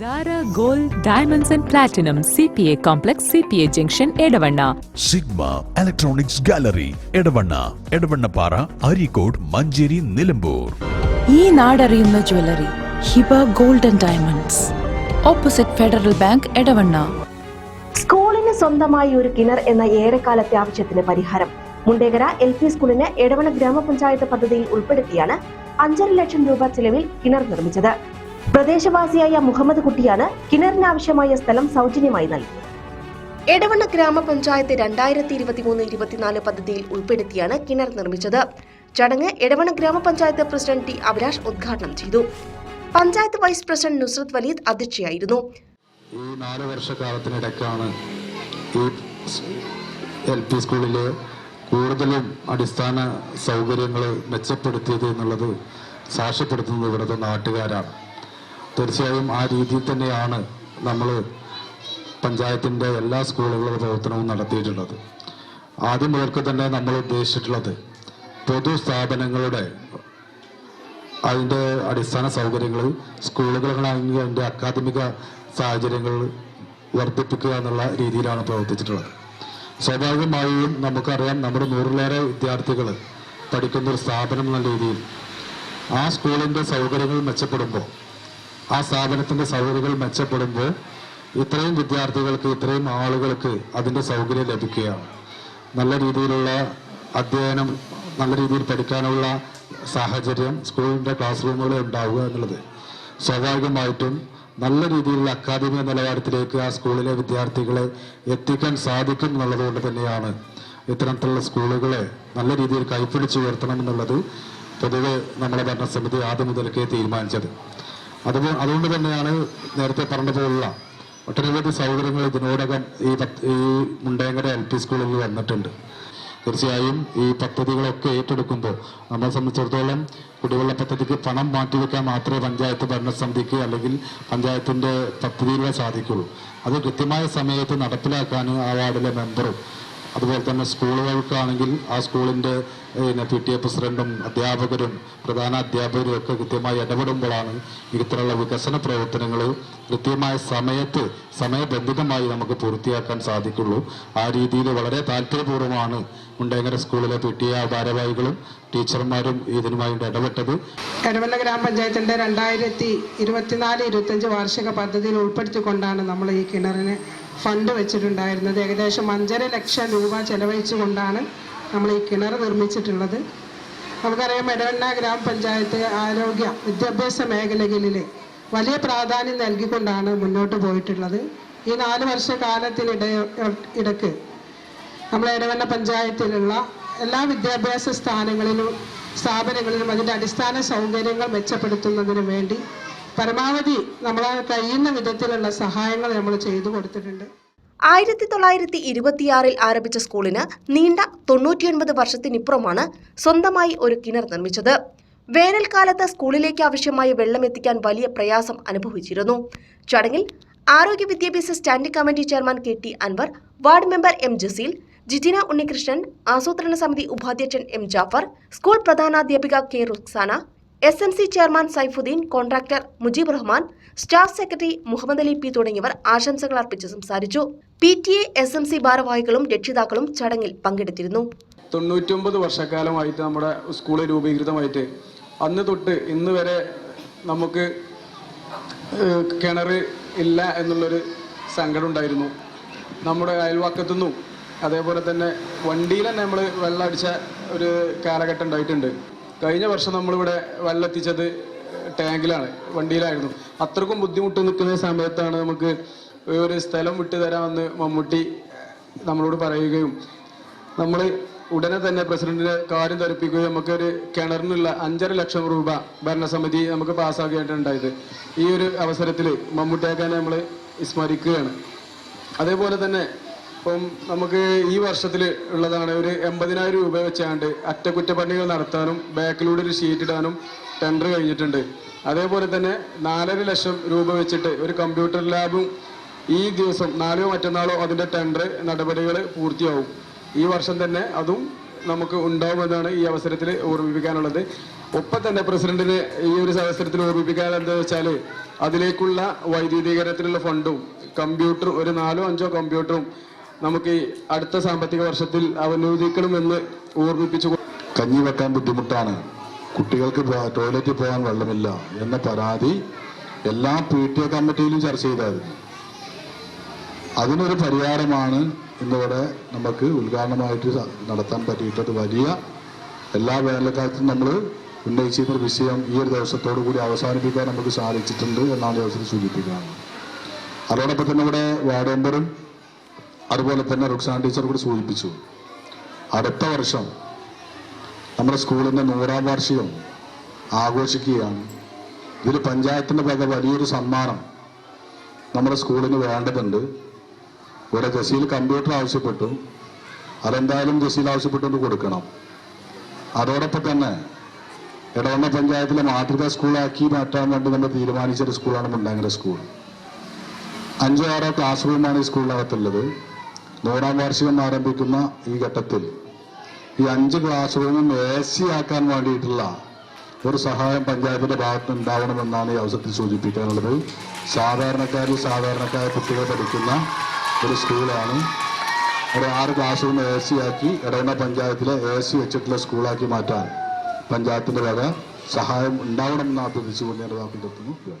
Zara Gold Diamonds and Platinum CPA Complex CPA junction Edavanna Sigma electronics gallery Edavanna Edavannappara Areekode Manjeri Nilambur ഈ നാടറിയുന്ന jewellery Hiba gold and diamonds opposite Federal bank Edavanna സ്കൂളിന് സ്വന്തമായി ഒരു കിണർ എന്ന ഏറെക്കാലത്തെ ആവശ്യത്തിന് പരിഹാരം. മുണ്ടേകര L P സ്കൂളിന് എടവണ ഗ്രാമപഞ്ചായത്ത് പദ്ധതിയിൽ ഉൾപ്പെടുത്തിയാണ് അഞ്ചര ലക്ഷം രൂപ ചെലവിൽ കിണർ നിർമ്മിച്ചത്. പ്രദേശവാസിയായ മുഹമ്മദ് കുട്ടിയാണ് കിണറിനാവശ്യമായ സ്ഥലം സൗജന്യമായി നൽകി. എടവണ്ണ ഗ്രാമപഞ്ചായത്ത് രണ്ടായിരത്തി ഇരുപത്തിമൂന്ന് ഇരുപത്തിനാല് പദ്ധതിയിൽ ഉൾപ്പെടുത്തിയാണ് കിണർ നിർമ്മിച്ചത്. ചടങ്ങ് എടവണ്ണ ഗ്രാമപഞ്ചായത്ത് പ്രസിഡന്റ് ടി അഭിലാഷ് ഉദ്ഘാടനം ചെയ്തു. പഞ്ചായത്ത് വൈസ് പ്രസിഡന്റ് നുസ്രത് വലീദ് അധ്യക്ഷയായിരുന്നു. ഈ നാല് വർഷക്കാലത്തിനിടയ്ക്കാണ് ഈ എൽ പി സ്കൂളിൽ കൂടുതലും അടിസ്ഥാന സൗകര്യങ്ങൾ മെച്ചപ്പെടുത്തിയത് എന്നുള്ളത് സാക്ഷ്യപ്പെടുത്തുന്നത് ഇവിടുത്തെ നാട്ടുകാരാണ്. തീർച്ചയായും ആ രീതിയിൽ തന്നെയാണ് നമ്മൾ പഞ്ചായത്തിന്റെ എല്ലാ സ്കൂളുകളുടെ പ്രവർത്തനവും നടത്തിയിട്ടുള്ളത്. ആദ്യം മുതൽക്ക് തന്നെ നമ്മൾ ഉദ്ദേശിച്ചിട്ടുള്ളത് പൊതു സ്ഥാപനങ്ങളുടെ അതിന്റെ അടിസ്ഥാന സൗകര്യങ്ങൾ സ്കൂളുകളാണെങ്കിൽ അതിന്റെ അക്കാദമിക സാഹചര്യങ്ങൾ വർദ്ധിപ്പിക്കുക എന്നുള്ള രീതിയിലാണ് പ്രവർത്തിച്ചിട്ടുള്ളത്. സ്വാഭാവികമായും നമുക്കറിയാം നമ്മുടെ നൂറിലേറെ വിദ്യാർത്ഥികൾ പഠിക്കുന്ന ഒരു സ്ഥാപനം എന്ന രീതിയിൽ ആ സ്കൂളിന്റെ സൗകര്യങ്ങൾ മെച്ചപ്പെടുമ്പോൾ ആ സ്ഥാപനത്തിന്റെ സൗകര്യങ്ങൾ മെച്ചപ്പെടുമ്പോൾ ഇത്രയും വിദ്യാർത്ഥികൾക്ക് ഇത്രയും ആളുകൾക്ക് അതിന്റെ സൗകര്യം ലഭിക്കുകയാണ്. നല്ല രീതിയിലുള്ള അധ്യയനം നല്ല രീതിയിൽ പഠിക്കാനുള്ള സാഹചര്യം സ്കൂളിന്റെ ക്ലാസ് റൂമുകളിൽ ഉണ്ടാവുക എന്നുള്ളത് സ്വാഭാവികമായിട്ടും നല്ല രീതിയിലുള്ള അക്കാദമിക നിലവാരത്തിലേക്ക് ആ സ്കൂളിലെ വിദ്യാർത്ഥികളെ എത്തിക്കാൻ സാധിക്കും എന്നുള്ളത് കൊണ്ട് തന്നെയാണ് ഇത്തരത്തിലുള്ള സ്കൂളുകളെ നല്ല രീതിയിൽ കൈപ്പിടിച്ച് ഉയർത്തണം എന്നുള്ളത് പൊതുവെ നമ്മുടെ ഭരണസമിതി ആദ്യം മുതൽക്കേ തീരുമാനിച്ചത്. അതുപോ അതുകൊണ്ട് തന്നെയാണ് നേരത്തെ പറഞ്ഞ പോലുള്ള ഒട്ടനവധി സൗകര്യങ്ങൾ ഇതിനോടകം ഈ ഈ മുണ്ടേങ്കര എൽ പി സ്കൂളിൽ വന്നിട്ടുണ്ട്. തീർച്ചയായും ഈ പദ്ധതികളൊക്കെ ഏറ്റെടുക്കുമ്പോൾ നമ്മളെ സംബന്ധിച്ചിടത്തോളം കുടിവെള്ള പദ്ധതിക്ക് പണം മാറ്റിവെക്കാൻ മാത്രമേ പഞ്ചായത്ത് ഭരണസമിതിക്ക് അല്ലെങ്കിൽ പഞ്ചായത്തിന്റെ പദ്ധതിയിലൂടെ സാധിക്കുള്ളൂ. അത് കൃത്യമായ സമയത്ത് നടപ്പിലാക്കാൻ ആ വാർഡിലെ മെമ്പറും അതുപോലെ തന്നെ സ്കൂളുകൾക്കാണെങ്കിൽ ആ സ്കൂളിന്റെ പിന്നെ പി ടി എ പ്രസിഡന്റും അധ്യാപകരും പ്രധാന അധ്യാപകരും ഒക്കെ കൃത്യമായി ഇടപെടുമ്പോഴാണ് ഇത്തരമുള്ള വികസന പ്രവർത്തനങ്ങൾ കൃത്യമായ സമയത്ത് സമയബന്ധിതമായി നമുക്ക് പൂർത്തിയാക്കാൻ സാധിക്കുള്ളൂ. ആ രീതിയിൽ വളരെ താല്പര്യപൂർവമാണ് മുണ്ടേങ്ങര സ്കൂളിലെ പി ടി എ ഭാരവാഹികളും ടീച്ചർമാരും ഇതിനുമായി ഇടപെട്ടത്. കരുവല്ല ഗ്രാമപഞ്ചായത്തിന്റെ രണ്ടായിരത്തി ഇരുപത്തിനാല് ഇരുപത്തഞ്ച് വാർഷിക പദ്ധതിയിൽ ഉൾപ്പെടുത്തിക്കൊണ്ടാണ് നമ്മൾ ഈ കിണറിന് ഫണ്ട് വെച്ചിട്ടുണ്ടായിരുന്നത്. ഏകദേശം അഞ്ചര ലക്ഷം രൂപ ചെലവഴിച്ചുകൊണ്ടാണ് നമ്മൾ ഈ കിണർ നിർമ്മിച്ചിട്ടുള്ളത്. നമുക്കറിയാം എടവണ്ണ ഗ്രാമപഞ്ചായത്ത് ആരോഗ്യ വിദ്യാഭ്യാസ മേഖലകളിൽ വലിയ പ്രാധാന്യം നൽകിക്കൊണ്ടാണ് മുന്നോട്ട് പോയിട്ടുള്ളത്. ഈ നാല് വർഷക്കാലത്തിനിട ഇടയ്ക്ക് നമ്മളെ ഇടവണ്ണ പഞ്ചായത്തിലുള്ള എല്ലാ വിദ്യാഭ്യാസ സ്ഥാനങ്ങളിലും സ്ഥാപനങ്ങളിലും അതിന്റെ അടിസ്ഥാന സൗകര്യങ്ങൾ മെച്ചപ്പെടുത്തുന്നതിന് വേണ്ടി പരമാവധി നമ്മളെ കഴിയുന്ന വിധത്തിലുള്ള സഹായങ്ങൾ നമ്മൾ ചെയ്തു കൊടുത്തിട്ടുണ്ട്. ആയിരത്തി തൊള്ളായിരത്തി ഇരുപത്തിയാറിൽ ആരംഭിച്ച സ്കൂളിന് നീണ്ട തൊണ്ണൂറ്റിയൊൻപത് വർഷത്തിനിപ്പുറമാണ് സ്വന്തമായി ഒരു കിണർ നിർമ്മിച്ചത്. വേനൽക്കാലത്ത് സ്കൂളിലേക്ക് ആവശ്യമായ വെള്ളം എത്തിക്കാൻ വലിയ പ്രയാസം അനുഭവിച്ചിരുന്നു. ചടങ്ങിൽ ആരോഗ്യ വിദ്യാഭ്യാസ standing committee chairman K T Anwar ward member M Jaseel Jijina Unnikrishnan ആസൂത്രണ സമിതി ഉപാധ്യക്ഷൻ M Jafar school പ്രധാനാധ്യാപിക K Ruksana S M C chairman Saifudheen contractor Mujeeb Rahman staff secretary Muhammad Ali P തുടങ്ങിയവർ ആശംസകൾ അർപ്പിച്ച് സംസാരിച്ചു. P T A S M C ഭാരവാഹികളും രക്ഷിതാക്കളും ചടങ്ങിൽ പങ്കെടുത്തിരുന്നു. തൊണ്ണൂറ്റൊമ്പത് വർഷക്കാലമായിട്ട് നമ്മുടെ സ്കൂൾ രൂപീകൃതമായിട്ട് അന്ന് തൊട്ട് ഇന്ന് വരെ നമുക്ക് കിണർ ഇല്ല എന്നുള്ളൊരു സങ്കടം ഉണ്ടായിരുന്നു. നമ്മുടെ അയൽവക്കത്തുനിന്നും അതേപോലെ തന്നെ വണ്ടിയിൽ തന്നെ നമ്മൾ വെള്ളം അടിച്ച ഒരു കാലഘട്ടം ഉണ്ടായിട്ടുണ്ട്. കഴിഞ്ഞ വർഷം നമ്മളിവിടെ വെള്ളം എത്തിച്ചത് ടാങ്കിലാണ് വണ്ടിയിലായിരുന്നു. അത്രക്കും ബുദ്ധിമുട്ട് നിൽക്കുന്ന സമയത്താണ് നമുക്ക് ഒരു സ്ഥലം വിട്ടു തരാമെന്ന് മമ്മൂട്ടി നമ്മളോട് പറയുകയും നമ്മൾ ഉടനെ തന്നെ പ്രസിഡന്റിനെ കാര്യം ധരിപ്പിക്കുകയും നമുക്കൊരു കിണറിനുള്ള അഞ്ചര ലക്ഷം രൂപ ഭരണസമിതി നമുക്ക് പാസ്സാക്കിയിട്ടുണ്ടായത്. ഈ ഒരു അവസരത്തിൽ മമ്മൂട്ടിയാക്കാനെ നമ്മൾ സ്മരിക്കുകയാണ്. അതേപോലെ തന്നെ ഇപ്പം നമുക്ക് ഈ വർഷത്തിൽ ഉള്ളതാണ് ഒരു എൺപതിനായിരം രൂപ വെച്ചാണ്ട് അറ്റകുറ്റപ്പണികൾ നടത്താനും ബാക്കിലൂടെ ഒരു ഷീറ്റ് ഇടാനും ടെൻഡർ കഴിഞ്ഞിട്ടുണ്ട്. അതേപോലെ തന്നെ നാലര ലക്ഷം രൂപ വെച്ചിട്ട് ഒരു കമ്പ്യൂട്ടർ ലാബും ഈ ദിവസം നാലോ മറ്റന്നാളോ അതിന്റെ ടെൻഡർ നടപടികൾ പൂർത്തിയാവും. ഈ വർഷം തന്നെ അതും നമുക്ക് ഉണ്ടാവുമെന്നാണ് ഈ അവസരത്തിൽ ഓർമ്മിപ്പിക്കാനുള്ളത്. ഒപ്പം തന്നെ പ്രസിഡന്റിനെ ഈ ഒരു അവസരത്തിൽ ഓർമ്മിപ്പിക്കാൻ എന്താ വെച്ചാൽ അതിലേക്കുള്ള വൈദ്യുതീകരണത്തിനുള്ള ഫണ്ടും കമ്പ്യൂട്ടർ ഒരു നാലോ അഞ്ചോ കമ്പ്യൂട്ടറും നമുക്ക് ഈ അടുത്ത സാമ്പത്തിക വർഷത്തിൽ അവനുവദിക്കണമെന്ന് ഓർമ്മിപ്പിച്ചു കഞ്ഞി വെക്കാൻ ബുദ്ധിമുട്ടാണ്. കുട്ടികൾക്ക് ടോയ്ലറ്റിൽ പോകാൻ വെള്ളമില്ല എന്ന പരാതി എല്ലാ പി ടി എ കമ്മിറ്റിയിലും ചർച്ച ചെയ്തായിരുന്നു അതിനൊരു പരിഹാരമാണ് ഇന്നിവിടെ നമുക്ക് ഉദ്ഘാടനമായിട്ട് നടത്താൻ പറ്റിയിട്ടത്. വലിയ എല്ലാ വേനൽക്കാലത്തും നമ്മൾ ഉന്നയിച്ചിരുന്ന വിഷയം ഈ ഒരു ദിവസത്തോടു കൂടി അവസാനിപ്പിക്കാൻ നമുക്ക് സാധിച്ചിട്ടുണ്ട് എന്നാണ് ദിവസത്തിൽ സൂചിപ്പിക്കുകയാണ് അതോടൊപ്പം തന്നെ ഇവിടെ വാർഡ് മെമ്പറും അതുപോലെ തന്നെ റുക്സാൻ ടീച്ചർ കൂടി സൂചിപ്പിച്ചു. അടുത്ത വർഷം നമ്മുടെ സ്കൂളിന്റെ നൂറാം വാർഷികം ആഘോഷിക്കുകയാണ്. ഇതിൽ പഞ്ചായത്തിന്റെ വക വലിയൊരു സമ്മാനം നമ്മുടെ സ്കൂളിന് വേണ്ടതുണ്ട്. ഇവിടെ ജസീൽ കമ്പ്യൂട്ടർ ആവശ്യപ്പെട്ടു. അതെന്തായാലും ജസീൽ ആവശ്യപ്പെട്ടുകൊണ്ട് കൊടുക്കണം. അതോടൊപ്പം തന്നെ ഇടവണ്ണ പഞ്ചായത്തിലെ മാതൃകാ സ്കൂളാക്കി മാറ്റാൻ വേണ്ടി നമ്മൾ തീരുമാനിച്ചൊരു സ്കൂളാണ് മുണ്ടാങ്ങര സ്കൂൾ. അഞ്ചോ ആറോ ക്ലാസ് റൂമാണ് ഈ സ്കൂളിനകത്തുള്ളത്. നൂറാം വാർഷികം ആരംഭിക്കുന്ന ഈ ഘട്ടത്തിൽ ഈ അഞ്ച് ക്ലാസ് റൂമും എ സി ആക്കാൻ വേണ്ടിയിട്ടുള്ള ഒരു സഹായം പഞ്ചായത്തിന്റെ ഭാഗത്ത് ഉണ്ടാവണമെന്നാണ് ഈ അവസരത്തിൽ സൂചിപ്പിക്കാനുള്ളത്. സാധാരണക്കാരിൽ സാധാരണക്കാർ കുട്ടികൾ പഠിക്കുന്ന ഒരു സ്കൂളാണ്. ഒരു ആറ് ക്ലാസ് റൂം എ സി ആക്കി ഇടവണ പഞ്ചായത്തിലെ എ സി വെച്ചിട്ടുള്ള സ്കൂളാക്കി മാറ്റാൻ പഞ്ചായത്തിന്റെ വക സഹായം ഉണ്ടാവണമെന്ന് അഭ്യർത്ഥിച്ചുകൊണ്ട് ഞാൻ